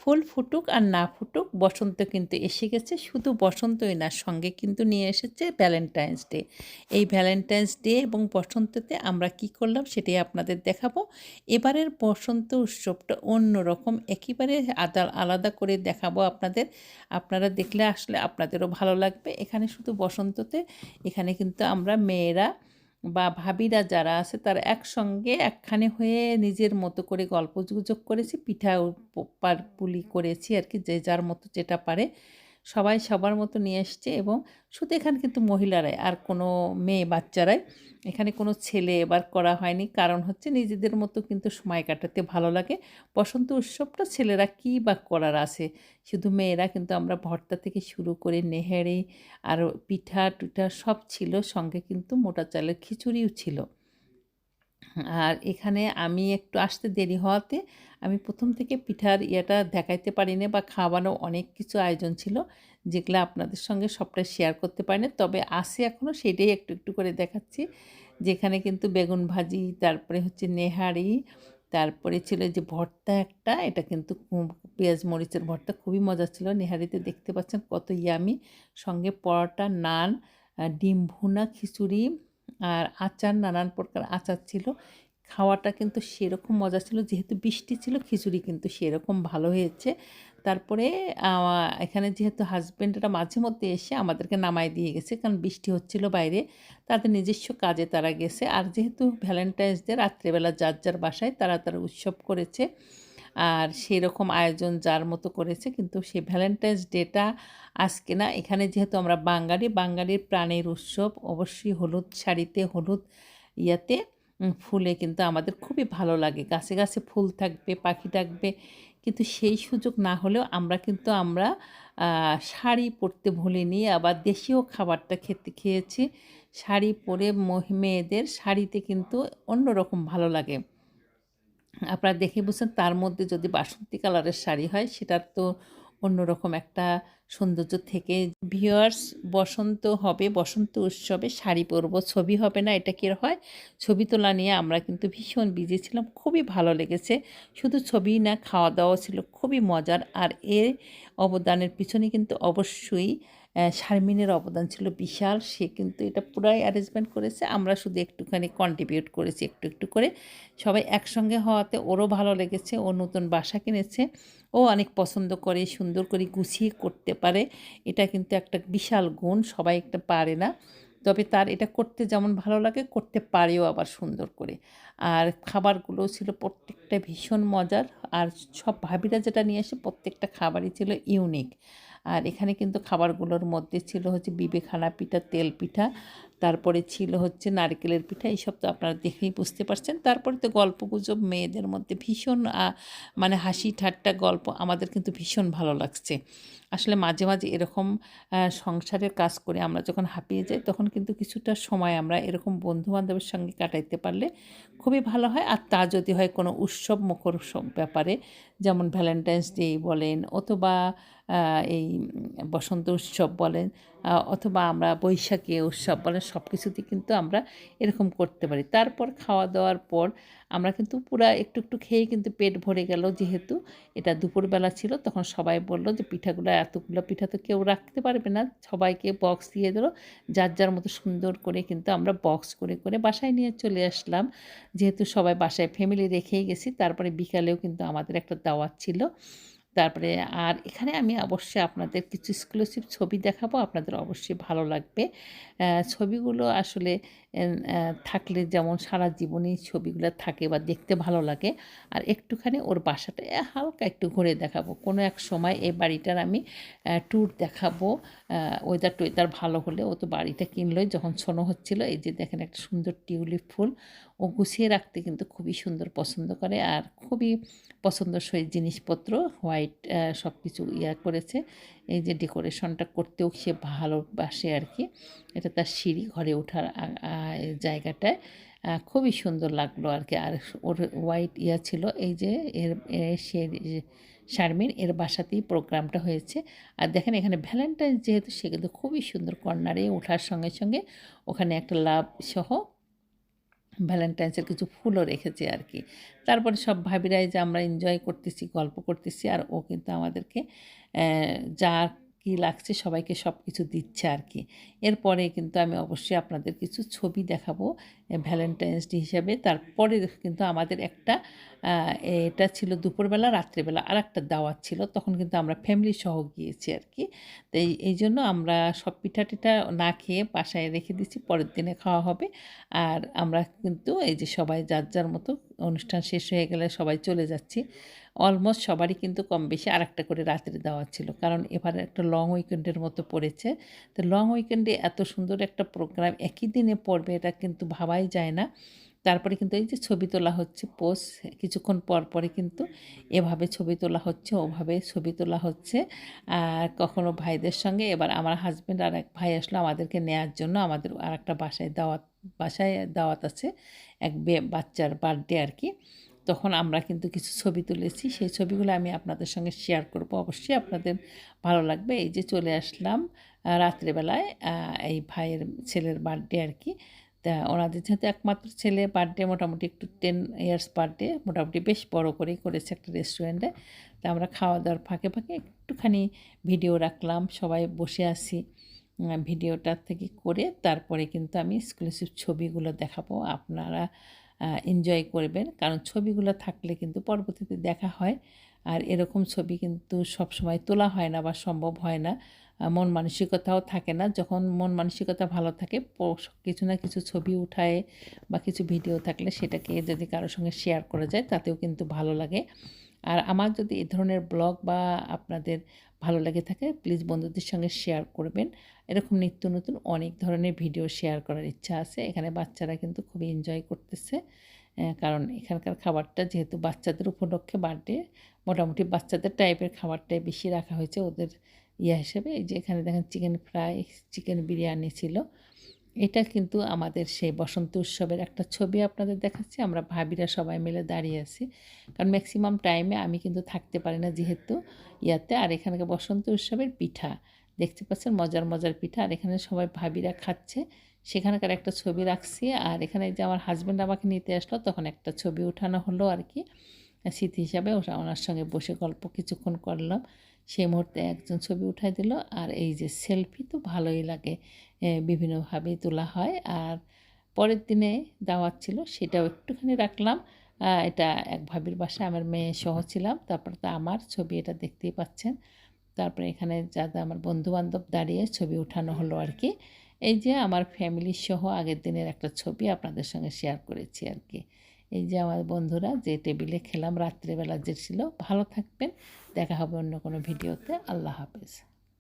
ফুল ফুটুক আর না ফুটুক, বসন্ত কিন্তু এসে গেছে। শুধু বসন্তই না, সঙ্গে কিন্তু নিয়ে এসেছে ভ্যালেন্টাইন্স ডে এই ভ্যালেন্টাইন্স ডে এবং বসন্ততে আমরা কি করলাম সেটাই আপনাদের দেখাবো। এবারের বসন্ত উৎসবটা অন্য রকম একেবারে আদা, আলাদা করে দেখাবো আপনাদের। আপনারা দেখলে আসলে আপনাদেরও ভালো লাগবে। এখানে শুধু বসন্ততে, এখানে কিন্তু আমরা মেয়েরা বা ভাবিরা যারা আছে, তারা একসঙ্গে একখানে হয়ে নিজের মতো করে গল্প গুজব করেছি, পিঠা পুলি করেছি আর কি, যে যার মতো যেটা পারে। সবাই সবার মতো নিয়ে এসছে এবং শুধু এখানে কিন্তু মহিলারাই, আর কোনো মেয়ে বাচ্চারাই এখানে কোনো ছেলে এবার করা হয়নি। কারণ হচ্ছে নিজেদের মতো কিন্তু সময় কাটাতে ভালো লাগে। বসন্ত উৎসবটা ছেলেরা কী বা করার আছে? শুধু মেয়েরা কিন্তু আমরা ভর্তা থেকে শুরু করে নেহেড়ে আর পিঠা টুঠা সব ছিল, সঙ্গে কিন্তু মোটা চালের খিচুড়িও ছিল। আর এখানে আমি একটু আসতে দেরি হওয়াতে আমি প্রথম থেকে পিঠার ইয়েটা দেখাইতে পারি পারিনি বা খাওয়ানো অনেক কিছু আয়োজন ছিল, যেগুলো আপনাদের সঙ্গে সবটা শেয়ার করতে পারিনি। তবে আসে এখনও সেটাই একটু একটু করে দেখাচ্ছি। যেখানে কিন্তু বেগুন ভাজি, তারপরে হচ্ছে নেহারি, তারপরে ছিল যে ভর্তা একটা, এটা কিন্তু পেঁয়াজ মরিচের ভর্তা, খুবই মজা ছিল। নেহারিতে দেখতে পাচ্ছেন কত ইয়ামি সঙ্গে পরোটা, নান ডিম ভুনা, খিচুড়ি আর আচার নানান প্রকার আচার ছিল। খাওয়াটা কিন্তু সেরকম মজা ছিল, যেহেতু বৃষ্টি ছিল, খিচুড়ি কিন্তু সেরকম ভালো হয়েছে। তারপরে এখানে যেহেতু হাজব্যান্ডরা মাঝে মধ্যে এসে আমাদেরকে নামাই দিয়ে গেছে, কারণ বৃষ্টি হচ্ছিল বাইরে, তাদের নিজস্ব কাজে তারা গেছে। আর যেহেতু ভ্যালেন্টাইন্স ডে রাত্রেবেলা যার যার বাসায় তারা তারা উৎসব করেছে। আর সেই রকম আয়োজন যার মতো করেছে, কিন্তু সে ভ্যালেন্টাইন্স ডেটা আজকে না, এখানে যেহেতু আমরা বাঙালি, বাঙালির প্রাণের উৎসব, অবশ্যই হলুদ শাড়িতে, হলুদ ইয়াতে ফুলে কিন্তু আমাদের খুবই ভালো লাগে। গাছে গাছে ফুল থাকবে, পাখি থাকবে কিন্তু সেই সুযোগ না হলেও আমরা কিন্তু আমরা শাড়ি পরতে ভুলিনি আবার দেশীয় খাবারটা খেতে খেয়েছি। শাড়ি পরে মেয়েদের শাড়িতে কিন্তু অন্যরকম ভালো লাগে। আপনারা দেখে বুঝছেন তার মধ্যে যদি বাসন্তী কালারের শাড়ি হয় সেটার তো অন্যরকম একটা সৌন্দর্য থেকে। ভিওয়ার্স বসন্ত হবে, বসন্ত উৎসবে শাড়ি পরব, ছবি হবে না, এটা কী হয়? ছবি তোলা নিয়ে আমরা কিন্তু ভীষণ বিজি ছিলাম, খুবই ভালো লেগেছে। শুধু ছবি না খাওয়া দাওয়া ছিল খুবই মজার, আর এর অবদানের পিছনে কিন্তু অবশ্যই শারমিনের অবদান ছিল বিশাল, সে কিন্তু এটা পুরাই অ্যারেঞ্জমেন্ট করেছে, আমরা শুধু একটুখানি কন্ট্রিবিউট করেছি একটু একটু করে। সবাই একসঙ্গে হওয়াতে ওরও ভালো লেগেছে, ও নতুন বাসা কিনেছে, ও অনেক পছন্দ করে, সুন্দর করে গুছিয়ে করতে পারে, এটা কিন্তু একটা বিশাল গুণ, সবাই একটা পারে না। তবে তার এটা করতে যেমন ভালো লাগে, করতে পারেও আবার সুন্দর করে। আর খাবারগুলো ছিল প্রত্যেকটা ভীষণ মজার, আর সব ভাবিরা যেটা নিয়ে আসে প্রত্যেকটা খাবারই ছিল ইউনিক আর এখানে কিন্তু খাবারগুলোর মধ্যে ছিল হচ্ছে বিবেখানা পিঠা, তেল পিঠা তারপরে ছিল হচ্ছে নারকেলের পিঠা, এইসব তো আপনারা দেখেই বুঝতে পারছেন। তারপরে তো গল্প গুজব মেয়েদের মধ্যে ভীষণ মানে হাসি ঠাট্টা গল্প আমাদের কিন্তু ভীষণ ভালো লাগছে। আসলে মাঝে মাঝে এরকম সংসারের কাজ করে আমরা যখন হাঁপিয়ে যাই, তখন কিন্তু কিছুটা সময় আমরা এরকম বন্ধু বান্ধবের সঙ্গে কাটাইতে পারলে খুবই ভালো হয়। আর তা যদি হয় কোনো উৎসব মুখর ব্যাপারে, যেমন ভ্যালেন্টাইন্স ডে বলেন, অথবা এই বসন্ত উৎসব বলেন অথবা আমরা বৈশাখী উৎসব বলেন সব কিছুতেই কিন্তু আমরা এরকম করতে পারি। তারপর খাওয়া দাওয়ার পর আমরা কিন্তু পুরা একটু একটু খেয়ে কিন্তু পেট ভরে গেল। যেহেতু এটা দুপুরবেলা ছিল, তখন সবাই বলল যে, পিঠাগুলো, এতগুলো পিঠা তো কেউ রাখতে পারবে না। সবাইকে বক্স দিয়ে দিল। যার যার মতো সুন্দর করে কিন্তু আমরা বক্স করে করে বাসায় নিয়ে চলে আসলাম। যেহেতু সবাই বাসায় ফ্যামিলি রেখেই গেছি, তারপরে বিকালেও কিন্তু আমাদের একটা দাওয়াত ছিল। তারপরে আর এখানে আমি অবশ্যই আপনাদের কিছু এক্সক্লুসিভ ছবি দেখাবো। আপনাদের অবশ্যই ভালো লাগবে। ছবিগুলো আসলে থাকলে যেমন সারা জীবনই ছবিগুলো থাকে বা দেখতে ভালো লাগে, আর একটুখানি ওর বাসাটা হালকা একটু ঘুরে দেখাবো। কোনো এক সময় এই বাড়িটার আমি ট্যুর দেখাবো ওয়েদার টোয়েদার ভালো হলে। ও তো বাড়িটা কিনলোই, যখন ছোনো হচ্ছিল, এই যে দেখেন একটা সুন্দর টিউলিপ ফুল, ও গুছিয়ে রাখতে কিন্তু খুবই সুন্দর পছন্দ করে। আর খুবই পছন্দসই জিনিসপত্র, হোয়াইট সব কিছু ইয়া করেছে। এই যে ডেকোরেশনটা করতেও সে ভালোবাসে আর কি। এটা তার সিঁড়ি ঘরে ওঠার জায়গাটায় খুবই সুন্দর লাগল আর কি আর ওর হোয়াইট ইয়া ছিল, এই যে এর সে শারমিন, এর বাসাতেই প্রোগ্রামটা হয়েছে। আর দেখেন এখানে ভ্যালেন্টাইন্স যেহেতু, সে কিন্তু খুবই সুন্দর কর্নারে ওঠার সঙ্গে সঙ্গে ওখানে একটা লাভ সহ ভ্যালেন্টাইন্সের কিছু ফুলও রেখেছে আর কি তারপরে সব ভাবিরাই যে আমরা এনজয় করতেছি, গল্প করতেছি, আর ও কিন্তু আমাদেরকে যা কি লাগছে সবাইকে সব কিছু দিচ্ছে আর কি এরপরে কিন্তু আমি অবশ্যই আপনাদের কিছু ছবি দেখাবো ভ্যালেন্টাইন্স ডে হিসাবে। তারপরে কিন্তু আমাদের একটা এটা ছিল দুপুরবেলা, রাত্রেবেলা আর একটা দাওয়াত ছিল। তখন কিন্তু আমরা ফ্যামিলি সহ গিয়েছি আর কি তো এই জন্য আমরা সব পিঠা টিঠা না খেয়ে বাসায় রেখে দিচ্ছি পরের দিনে খাওয়া হবে। আর আমরা কিন্তু এই যে সবাই যার যার মতো অনুষ্ঠান শেষ হয়ে গেলে সবাই চলে যাচ্ছি। অলমোস্ট সবারই কিন্তু কম বেশি আর একটা করে রাত্রে দেওয়া ছিল। কারণ এবারে একটা লং উইকেন্ডের মতো পড়েছে। তো লং উইকেন্ডে এত সুন্দর একটা প্রোগ্রাম একই দিনে পড়বে এটা কিন্তু ভাবাই যায় না। তারপরে কিন্তু এই যে ছবি তোলা হচ্ছে পোজ কিছুক্ষণ পর পরে কিন্তু এভাবে ছবি তোলা হচ্ছে, ওভাবে ছবি তোলা হচ্ছে। আর কখনো ভাইদের সঙ্গে এবার আমার হাজব্যান্ড আর এক ভাই আসলো আমাদেরকে নেয়ার জন্য। আমাদের আর একটা বাসায় দাওয়াত বাসায় দাওয়াত আছে, এক বাচ্চার বার্থডে আর কি। তখন আমরা কিন্তু কিছু ছবি তুলেছি। সেই ছবিগুলো আমি আপনাদের সঙ্গে শেয়ার করব। অবশ্যই আপনাদের ভালো লাগবে। এই যে চলে আসলাম রাত্রেবেলায় এই ভাইয়ের ছেলের বার্থডে আর কি। তা ওনাদের যেহেতু একমাত্র ছেলে বার্থডে মোটামুটি একটু টেন ইয়ার্স বার্থডে মোটামুটি বেশ বড় করেই করেছে একটা রেস্টুরেন্টে তা আমরা খাওয়া দাওয়ার ফাঁকে ফাঁকে একটুখানি ভিডিও রাখলাম সবাই বসে উম, ভিডিওটা থেকে করে তারপরে কিন্তু আমি এক্সক্লুসিভ ছবিগুলো দেখাবো। আপনারা এনজয় করবেন। কারণ ছবিগুলো থাকলে কিন্তু পরবর্তীতে দেখা হয়। আর এরকম ছবি কিন্তু সব সময় তোলা হয় না বা সম্ভব হয় না। মন মানসিকতাও থাকে না। যখন মন মানসিকতা ভালো থাকে কিছু না কিছু ছবি উঠায় বা কিছু ভিডিও থাকলে সেটাকে যদি কারোর সঙ্গে শেয়ার করা যায়, তাতেও কিন্তু ভালো লাগে। আর আমার যদি এ ধরনের ব্লগ বা আপনাদের ভালো লাগে থাকে প্লিজ বন্ধুদের সঙ্গে শেয়ার করবেন। এরকম নিত্য নতুন অনেক ধরনের ভিডিও শেয়ার করার ইচ্ছা আছে। এখানে বাচ্চারা কিন্তু খুবই এনজয় করতেছে কারণ এখানকার খাবারটা যেহেতু বাচ্চাদের উপলক্ষে বার্থডে মোটামুটি বাচ্চাদের টাইপের খাবারটাই বেশি রাখা হয়েছে ওদের ইয়া হিসেবে। এই যে এখানে দেখেন চিকেন ফ্রাই চিকেন বিরিয়ানি ছিল। এটা কিন্তু আমাদের সেই বসন্ত উৎসবের একটা ছবি আপনাদের দেখাচ্ছি। আমরা ভাবিরা সবাই মিলে দাঁড়িয়ে আছি। কারণ ম্যাক্সিমাম টাইমে আমি কিন্তু থাকতে পারি না যেহেতু ইয়াতে। আর এখানকার বসন্ত উৎসবের পিঠা, দেখতে পাচ্ছেন মজার মজার পিঠা। আর এখানে সবাই ভাবিরা খাচ্ছে। সেখানকার একটা ছবি রাখছি। আর এখানে যে আমার হাজব্যান্ড আমাকে নিতে আসলো, তখন একটা ছবি উঠানো হলো আর কি। স্মৃতি হিসাবে ওনার সঙ্গে বসে গল্প কিছুক্ষণ করলাম। সেই মুহূর্তে একজন ছবি উঠাই দিল। আর এই যে সেলফি তো ভালোই লাগে বিভিন্নভাবেই তোলা হয়। আর পরের দিনে দাওয়াত ছিল, সেটাও একটুখানি রাখলাম। এটা এক ভাবির বাসায় আমার মেয়ে সহ ছিলাম। তারপর তো আমার ছবি এটা দেখতেই পাচ্ছেন। তারপরে এখানে যাদের আমার বন্ধু বান্ধব দাঁড়িয়ে ছবি উঠানো হলো আর কি। এই যে আমার ফ্যামিলি সহ আগের দিনের একটা ছবি আপনাদের সঙ্গে শেয়ার করেছি আর কি। এই যে আমার বন্ধুরা, যে টেবিলে খেলাম রাত্রেবেলা যে ছিল, ভালো থাকবেন। দেখা হবে অন্য কোনো ভিডিওতে আল্লাহ হাফেজ।